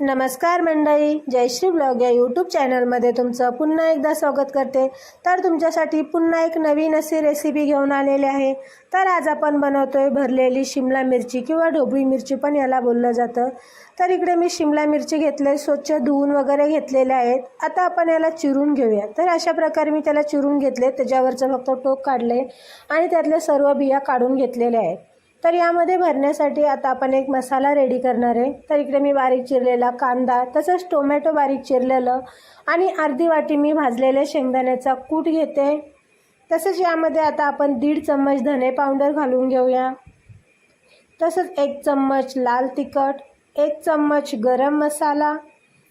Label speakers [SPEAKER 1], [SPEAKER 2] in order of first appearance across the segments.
[SPEAKER 1] नमस्कार मंडळी जयश्री ब्लॉग या यूट्यूब चॅनलमध्ये तुमचं पुन्हा एकदा स्वागत करते. तर तुमच्यासाठी पुन्हा एक नवीन अशी रेसिपी घेऊन आलेली आहे. तर आज आपण बनवतोय भरलेली शिमला मिरची किंवा ढोबळी मिरची पण याला बोललं जातं. तर इकडे मी शिमला मिरची घेतले स्वच्छ धुवून वगैरे घेतलेले आहेत. आता आपण याला चिरून घेऊया. तर अशा प्रकारे मी त्याला चिरून घेतले त्याच्यावरचं फक्त टोक काढले आणि त्यातले सर्व बिया काढून घेतलेल्या आहेत. तर यामध्ये भरण्यासाठी आता आपण एक मसाला रेडी करणार आहे. तर इकडे मी बारीक चिरलेला कांदा तसंच टोमॅटो बारीक चिरलेलं आणि अर्धी वाटी मी भाजलेल्या शेंगदाण्याचा कूट घेते. तसंच यामध्ये आता आपण दीड चम्मच धने पावडर घालून घेऊया. तसंच एक चम्मच लाल तिखट एक चम्मच गरम मसाला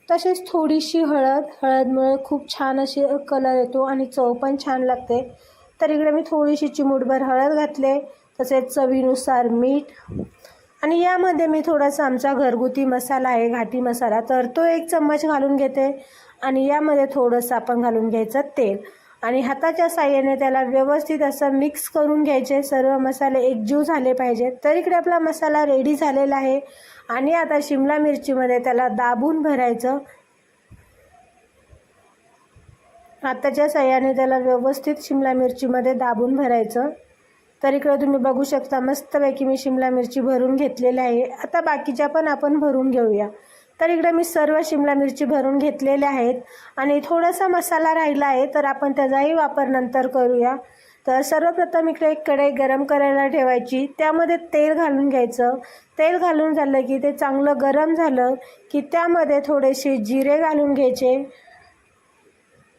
[SPEAKER 1] तसेच थोडीशी हळद. हळदमुळे खूप छान अशी कलर येतो आणि चव पण छान लागते. तर इकडे मी थोडीशी चिमूटभर हळद घातले. तसेच चवीनुसार मीठ. आणि यामध्ये मी थोडासा आमचा घरगुती मसाला आहे घाटी मसाला. तर तो एक चम्मच घालून घेते. आणि यामध्ये थोडंसं आपण घालून घ्यायचं तेल. आणि हाताच्या साह्याने त्याला व्यवस्थित असं मिक्स करून घ्यायचे. सर्व मसाले एकजीव झाले पाहिजेत तर इकडे आपला मसाला रेडी झालेला आहे. आणि आता शिमला मिरचीमध्ये त्याला दाबून भरायचं. हाताच्या साह्याने त्याला व्यवस्थित शिमला मिरचीमध्ये दाबून भरायचं. तर इकडे तुम्ही बघू शकता मस्तपैकी मी शिमला मिरची भरून घेतलेली आहे. आता बाकीच्या पण आपण भरून घेऊया. तर इकडे मी सर्व शिमला मिरची भरून घेतलेल्या आहेत. आणि थोडासा मसाला राहिला आहे तर आपण त्याचाही वापर नंतर करूया. तर सर्वप्रथम इकडे एक कढई गरम करायला ठेवायची. त्यामध्ये तेल घालून घ्यायचं. तेल घालून झालं की ते चांगलं गरम झालं की त्यामध्ये थोडेसे जिरे घालून घ्यायचे.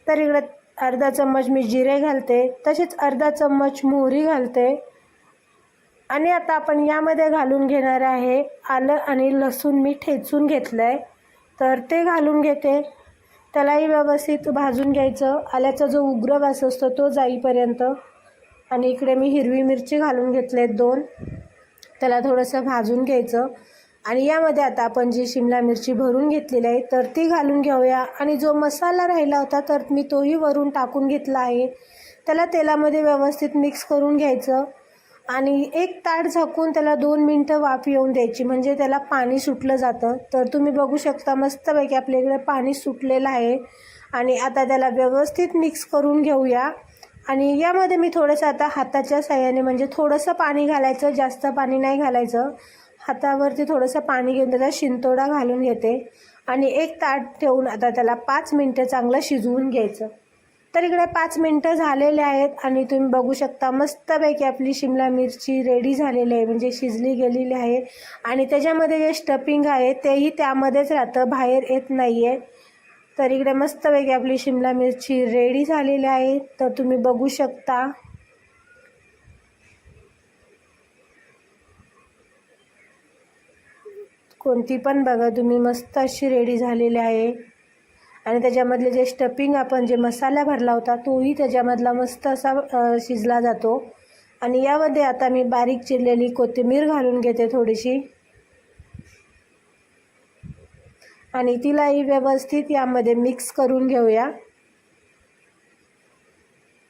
[SPEAKER 1] तर इकडे अर्धा चम्मच मी जिरे घालते तसेच अर्धा चम्मच मोहरी घालते. आणि आता आपण यामध्ये घालून घेणार आहे आलं आणि लसूण मी ठेचून घेतलं आहे तर ते घालून घेते. त्यालाही व्यवस्थित भाजून घ्यायचं. आल्याचा जो उग्र वास असतो तो जाईपर्यंत. आणि इकडे मी हिरवी मिरची घालून घेतले दोन. त्याला थोडंसं भाजून घ्यायचं. आणि यामध्ये आता आपण जी शिमला मिरची भरून घेतलेली आहे तर ती घालून घेऊया. आणि जो मसाला राहिला होता तर मी तोही वरून टाकून घेतला आहे. त्याला तेलामध्ये व्यवस्थित मिक्स करून घ्यायचं. आणि एक ताट झाकून त्याला दोन मिनटं वाफ येऊन द्यायची म्हणजे त्याला पाणी सुटलं जातं. तर तुम्ही बघू शकता मस्तपैकी आपल्याकडे पाणी सुटलेलं आहे. आणि आता त्याला व्यवस्थित मिक्स करून घेऊया. आणि यामध्ये मी थोडंसं आता हाताच्या साह्याने म्हणजे थोडंसं पाणी घालायचं जास्त पाणी नाही घालायचं. हातावरती थोडंसं पाणी घेऊन त्याचा शिंतोडा घालून घेते. आणि एक ताट ठेवून आता त्याला पाच मिनटं चांगलं शिजवून घ्यायचं. तर इकडे पाच मिनटं झालेले आहेत आणि तुम्ही बघू शकता मस्तपैकी आपली शिमला मिरची रेडी झालेली आहे. म्हणजे शिजली गेलेली आहे. आणि त्याच्यामध्ये जे स्टफिंग आहे तेही त्यामध्येच राहतं. बाहेर येत नाही आहे तर इकडे मस्तपैकी आपली शिमला मिरची रेडी झालेली आहे. तर तुम्ही बघू शकता. कोणती पण बघा तुम्ही मस्त अशी रेडी झालेली आहे. आणि त्याच्यामधले जे स्टपिंग आपण जे मसाला भरला होता तोही त्याच्यामधला मस्त असा शिजला जातो. आणि यामध्ये आता मी बारीक चिरलेली कोथिंबीर घालून घेते थोडीशी. आणि तिलाही व्यवस्थित यामध्ये मिक्स करून घेऊया.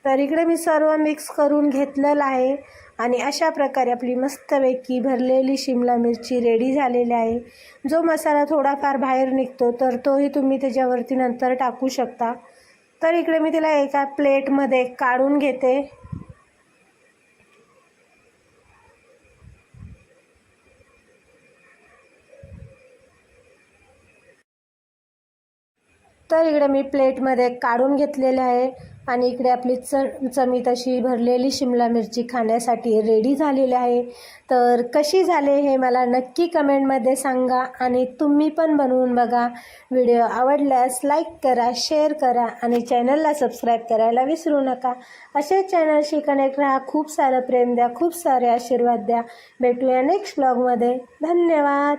[SPEAKER 1] तर इकडे मी सर्व मिक्स करून घेतलेलं आहे. आणि अशा प्रकारे आपली मस्तपैकी भरलेली शिमला मिरची रेडी झालेली आहे. जो मसाला थोडाफार बाहेर निघतो तर तोही तुम्ही त्याच्यावरती नंतर टाकू शकता. तर इकडे मी तिला एका प्लेटमध्ये काढून घेते. तर इकडे मी प्लेटमध्ये काढून घेतलेले आहे. आणि इकडे आपली च चमीत अशी भरलेली शिमला मिरची खाण्यासाठी रेडी झालेली आहे. तर कशी झाले हे मला नक्की कमेंटमध्ये सांगा आणि तुम्ही पण बनवून बघा. व्हिडिओ आवडल्यास लाईक करा शेअर करा आणि चॅनलला सबस्क्राईब करायला विसरू नका. असेच चॅनलशी कनेक्ट राहा. खूप सारं प्रेम द्या खूप सारे आशीर्वाद द्या. भेटूया नेक्स्ट ब्लॉगमध्ये धन्यवाद.